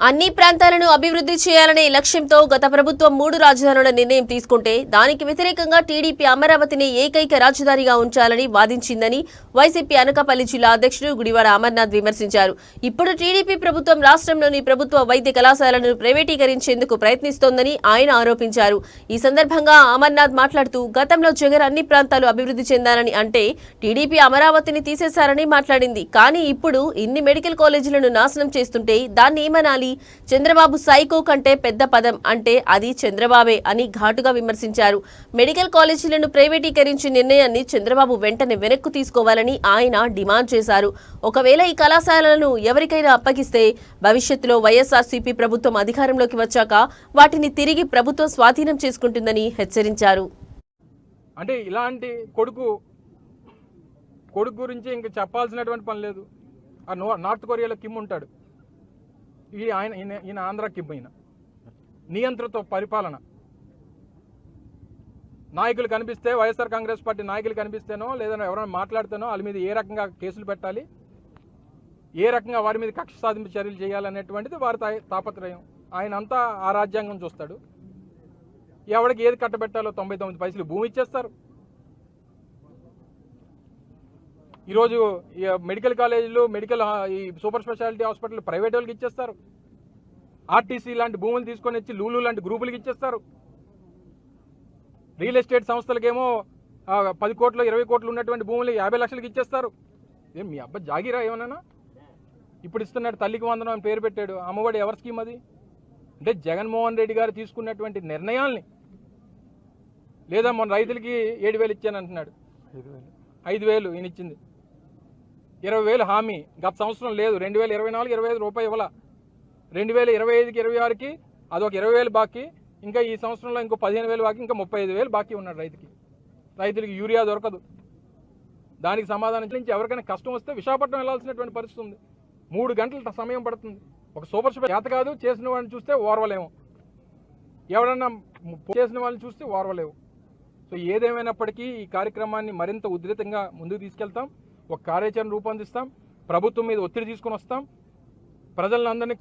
అన్ని ప్రాంతాలను అభివృద్ధి చేయాలనే లక్ష్యంతో గత ప్రభుత్వం మూడు రాజధానుల నిర్ణయం తీసుకుంటే దానికి వ్యతిరేకంగా టీడీపీ అమరావతిని ఏకైక రాజధానిగా ఉంచాలని వాదించిందని వైసీపీ అనకాపల్లి జిల్లా అధ్యక్షుడు గుడివాడ అమర్నాథ్ విమర్శించారు. ఇప్పుడు టీడీపీ ప్రభుత్వం రాష్ట్రంలోని ప్రభుత్వ వైద్య కళాశాలను ప్రైవేటీకరించేందుకు ప్రయత్నిస్తోందని ఆయన ఆరోపించారు. ఈ సందర్భంగా అమర్నాథ్ మాట్లాడుతూ గతంలో జగన్ అన్ని ప్రాంతాలు అభివృద్ధి చెందాలని అంటే టీడీపీ అమరావతిని తీసేశారని మాట్లాడింది. కానీ ఇప్పుడు ఇన్ని మెడికల్ కాలేజీలను నాశనం చేస్తుంటే దాన్ని ఏమనాలి? చంద్రబాబు సైకో కంటే పెద్ద పదం అంటే అది చంద్రబాబే అని ఘాటుగా విమర్శించారు. మెడికల్ కాలేజీలను ప్రైవేటీకరించే నిర్ణయాన్ని చంద్రబాబు వెంటనే వెనక్కు తీసుకోవాలని ఆయన డిమాండ్ చేశారు. ఒకవేళ ఈ కళాశాలలను ఎవరికైనా అప్పగిస్తే భవిష్యత్తులో వైఎస్ఆర్సీపీ ప్రభుత్వం అధికారంలోకి వచ్చాక వాటిని తిరిగి ప్రభుత్వం స్వాధీనం చేసుకుంటుందని హెచ్చరించారు. అంటే ఇలాంటి కొడుకు కొడుకు గురించి ఇంక చెప్పాల్సినటువంటి పని లేదు. ఆ నార్త్ కొరియాలో కిమ్ ఉంటాడు. ఈ ఆయన ఈయన ఈయన ఆంధ్ర కిమ్ పరిపాలన. నాయకులు కనిపిస్తే వైఎస్ఆర్ కాంగ్రెస్ పార్టీ నాయకులు కనిపిస్తేనో లేదా ఎవరైనా మాట్లాడితేనో వాళ్ళ మీద ఏ రకంగా కేసులు పెట్టాలి? ఏ రకంగా వారి మీద కక్ష సాధింపు చర్యలు చేయాలనేటువంటిది వారి తాపత్రయం. ఆయన అంతా ఆ రాజ్యాంగం చూస్తాడు. ఎవడికి ఏది కట్టబెట్టాలో తొంభై తొమ్మిది పైసలు భూమి ఇచ్చేస్తారు. ఈరోజు ఈ మెడికల్ కాలేజీలు మెడికల్ ఈ సూపర్ స్పెషాలిటీ హాస్పిటల్ ప్రైవేట్ వాళ్ళకి ఇచ్చేస్తారు. ఆర్టీసీ లాంటి భూములు తీసుకొని వచ్చి లూలు లాంటి గ్రూపులకి ఇచ్చేస్తారు. రియల్ ఎస్టేట్ సంస్థలకేమో పది కోట్లు ఇరవై కోట్లు ఉన్నటువంటి భూములు యాభై లక్షలకి ఇచ్చేస్తారు. ఏం మీ అబ్బాయి జాగిరా ఏమన్నా ఇప్పుడు ఇస్తున్నాడు తల్లికి వందనం అని పేరు పెట్టాడు. అమ్మఒడి ఎవరి స్కీమ్ అది? అంటే జగన్మోహన్ రెడ్డి గారు తీసుకున్నటువంటి నిర్ణయాల్ని. లేదా మొన్న రైతులకి ఏడు వేలు ఇచ్చాను అంటున్నాడు. ఐదు వేలు ఈయన ఇచ్చింది. ఇరవై వేలు హామీ. గత సంవత్సరం లేదు. రెండు వేల ఇరవై నాలుగు ఇరవై ఐదు రూపాయలు ఇవ్వాల. రెండు వేల ఇరవై ఐదుకి ఇరవై ఆరుకి అదొక ఇరవై వేలు బాకీ. ఇంకా ఈ సంవత్సరంలో ఇంకో పదిహేను వేలు బాకీ. ఇంకా ముప్పై ఐదు వేలు బాకీ ఉన్నాడు రైతుకి. రైతులకి యూరియా దొరకదు. దానికి సమాధానం నుంచి ఎవరికైనా కష్టం వస్తే విశాఖపట్నం వెళ్ళాల్సినటువంటి పరిస్థితి ఉంది. మూడు గంటల సమయం పడుతుంది. ఒక సూపర్ స్పెషల్ చేత కాదు చేసిన వాడిని చూస్తే ఓర్వలేము. ఎవడన్నా చేసిన వాళ్ళని చూస్తే ఓర్వలేవు. సో ఏదేమైనప్పటికీ ఈ కార్యక్రమాన్ని మరింత ఉధృతంగా ముందుకు తీసుకెళ్తాం. ఒక కార్యాచరణ రూపొందిస్తాం. ప్రభుత్వం మీద ఒత్తిడి తీసుకొని వస్తాం. ప్రజలందరినీ